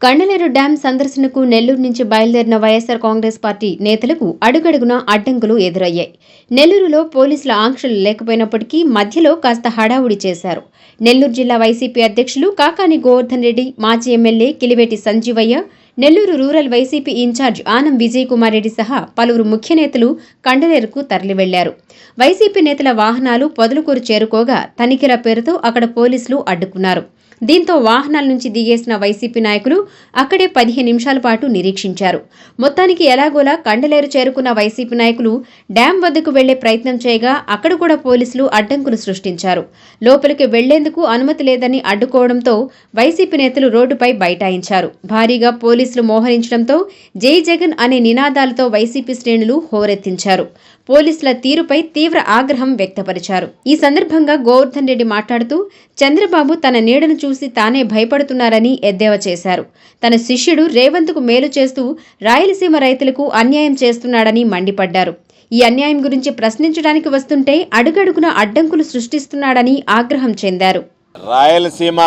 Kandaleru dam సందర్శనకు నెల్లూరు నుంచి బయలుదేరిన వైఎస్సార్ కాంగ్రెస్ పార్టీ నేతలకు అడుగడుగున అడ్డంకులు ఎదురయ్యాయి. నెల్లూరులో పోలీసుల ఆంక్షలు లేకపోయినప్పటికీ మధ్యలో కాస్త హడావుడి చేశారు. నెల్లూరు జిల్లా వైసీపీ అధ్యక్షులు కాకాని గోవర్ధన్ రెడ్డి మాజీ MLA Kiliveti Sanjeevaiah Nellore rural YCP incharge Anam Vijay Kumar Reddy సహా పలువురు ముఖ్య నేతలు కండలేరుకు తరలివెళ్ళారు. వైసీపీ నేతల వాహనాలు పొదలుకూరు చేరుకోగా తనిఖీల పేరుతో అక్కడ పోలీసులు అడ్డుకున్నారు. దీంతో వాహనాల నుంచి దిగేసిన వైసీపీ నాయకులు అక్కడే పదిహేను నిమిషాల పాటు నిరీక్షించారు. మొత్తానికి ఎలాగోలా కండలేరు చేరుకున్న వైసీపీ నాయకులు డ్యాం వద్దకు వెళ్ళే ప్రయత్నం చేయగా అక్కడ కూడా పోలీసులు అడ్డంకులు సృష్టించారు. లోపలికి వెళ్ళేందుకు అనుమతి లేదని అడ్డుకోవడంతో వైసీపీ నేతలు రోడ్డుపై బైఠాయించారు. భారీగా పోలీసులు మోహరించడంతో జై జగన్ అనే నినాదాలతో వైసీపీ శ్రేణులు హోరెత్తించారు. పోలీసుల తీరుపై తీవ్ర ఆగ్రహం వ్యక్తపరిచారు. ఈ సందర్భంగా గోవర్ధన్ రెడ్డి మాట్లాడుతూ చంద్రబాబు తన నీడను చూసి తానే భయపడుతున్నారని ఎద్దేవా చేశారు. తన శిష్యుడు రేవంత్కు మేలు చేస్తూ రాయలసీమ రైతులకు అన్యాయం చేస్తున్నాడని మండిపడ్డారు. ఈ అన్యాయం గురించి ప్రశ్నించడానికి వస్తుంటే అడుగడుగున అడ్డంకులు సృష్టిస్తున్నాడని ఆగ్రహం చెందారు. రాయలసీమ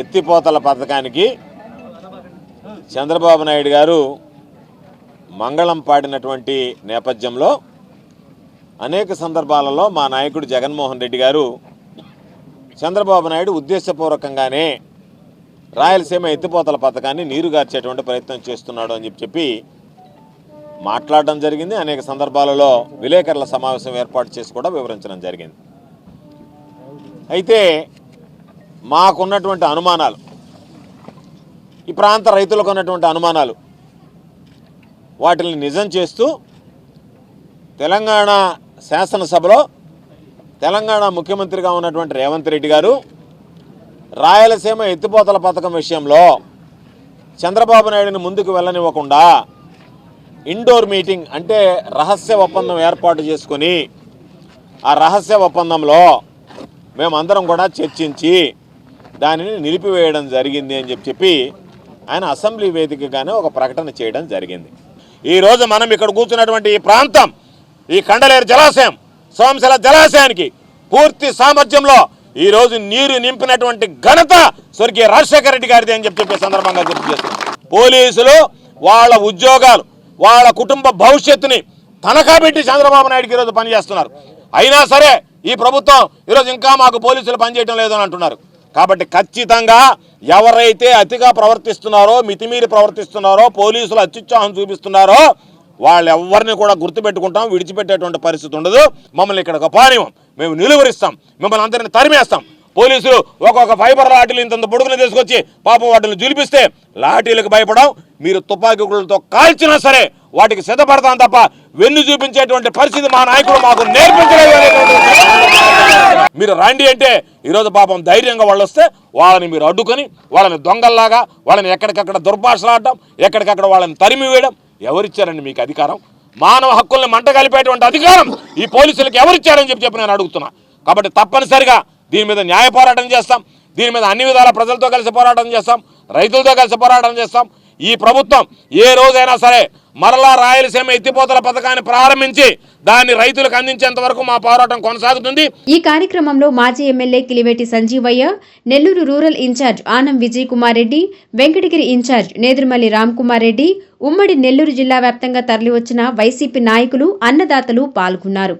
ఎత్తిపోతల పథకానికి చంద్రబాబు నాయుడు గారు మంగళం పాడినటువంటి నేపథ్యంలో అనేక సందర్భాలలో మా నాయకుడు జగన్మోహన్ రెడ్డి గారు చంద్రబాబు నాయుడు ఉద్దేశపూర్వకంగానే రాయలసీమ ఎత్తిపోతల పథకాన్ని నీరుగార్చేటువంటి ప్రయత్నం చేస్తున్నాడు అని చెప్పి చెప్పి మాట్లాడడం జరిగింది. అనేక సందర్భాలలో విలేకరుల సమావేశం ఏర్పాటు చేసి కూడా వివరించడం జరిగింది. అయితే మాకున్నటువంటి అనుమానాలు ఈ ప్రాంత రైతులకు ఉన్నటువంటి అనుమానాలు. వాటిని నిజం చేస్తూ తెలంగాణ శాసనసభలో తెలంగాణ ముఖ్యమంత్రిగా ఉన్నటువంటి రేవంత్ రెడ్డి గారు రాయలసీమ ఎత్తిపోతల పథకం విషయంలో చంద్రబాబు నాయుడిని ముందుకు వెళ్ళనివ్వకుండా ఇండోర్ మీటింగ్ అంటే రహస్య ఒప్పందం ఏర్పాటు చేసుకొని ఆ రహస్య ఒప్పందంలో మేమందరం కూడా చర్చించి దానిని నిలిపివేయడం జరిగింది అని చెప్పి చెప్పి ఆయన అసెంబ్లీ వేదికగానే ఒక ప్రకటన చేయడం జరిగింది. ఈరోజు మనం ఇక్కడ కూర్చున్నటువంటి ఈ ప్రాంతం ఈ కండలేరు జలాశయం సోమశిల జలాశయానికి పూర్తి సామర్థ్యంలో ఈరోజు నీరు నింపినటువంటి ఘనత స్వర్గీయ రాజశేఖర రెడ్డి గారిది అని చెప్పి చెప్పే సందర్భంగా గుర్తు చేస్తున్నాం. పోలీసులు వాళ్ళ ఉద్యోగాలు వాళ్ళ కుటుంబ భవిష్యత్తుని తనఖా పెట్టి చంద్రబాబు నాయుడుకి ఈరోజు పనిచేస్తున్నారు. అయినా సరే ఈ ప్రభుత్వం ఈరోజు ఇంకా మాకు పోలీసులు పనిచేయడం లేదని అంటున్నారు. కాబట్టి ఖచ్చితంగా ఎవరైతే అతిగా ప్రవర్తిస్తున్నారో మితిమీరి ప్రవర్తిస్తున్నారో పోలీసులు అత్యుత్సాహం చూపిస్తున్నారో వాళ్ళు ఎవరిని కూడా గుర్తుపెట్టుకుంటాం విడిచిపెట్టేటువంటి పరిస్థితి ఉండదు. మమ్మల్ని ఇక్కడ ఒక పానివం మేము నిలువరిస్తాం. మిమ్మల్ని అందరిని తరిమేస్తాం. పోలీసులు ఒక్కొక్క ఫైబర్ లాఠీలు ఇంత పొడుగులు తీసుకొచ్చి పాపం వాటిని జులిపిస్తే లాఠీలకు భయపడం మీరు తుపాకీలతో కాల్చినా సరే వాటికి సిద్ధపడతాం తప్ప వెన్ను చూపించేటువంటి పరిస్థితి మా నాయకుడు మాకు నేర్పించలేదు మీరు రండి అంటే ఈరోజు పాపం ధైర్యంగా వాళ్ళు వస్తే వాళ్ళని మీరు అడ్డుకొని వాళ్ళని దొంగల్లాగా వాళ్ళని ఎక్కడికక్కడ దుర్భాషలాడటం ఎక్కడికక్కడ వాళ్ళని తరిమి వేయడం ఎవరిచ్చారండి మీకు అధికారం? మానవ హక్కుల్ని మంట కలిపేటువంటి అధికారం ఈ పోలీసులకు ఎవరిచ్చారని చెప్పి చెప్పి నేను అడుగుతున్నా. కాబట్టి తప్పనిసరిగా దీని మీద న్యాయ పోరాటం చేస్తాం. దీని మీద అన్ని విధాల ప్రజలతో కలిసి పోరాటం చేస్తాం. రైతులతో కలిసి పోరాటం చేస్తాం. ఈ ప్రభుత్వం ఏ రోజైనా సరే మరలా రాయలసీమ ఎత్తిపోతల పథకాన్ని ప్రారంభించి దాన్ని రైతులకు అందించేంత వరకు మా పోరాటం కొనసాగుతుంది. ఈ కార్యక్రమంలో మాజీ MLA Kiliveti Sanjeevaiah Nellore rural incharge Anam Vijay Kumar Reddy Venkatagiri incharge Nedurumalli Ram Kumar Reddy ఉమ్మడి నెల్లూరు జిల్లా వ్యాప్తంగా తరలివచ్చిన వైసీపీ నాయకులు అన్నదాతలు పాల్గొన్నారు.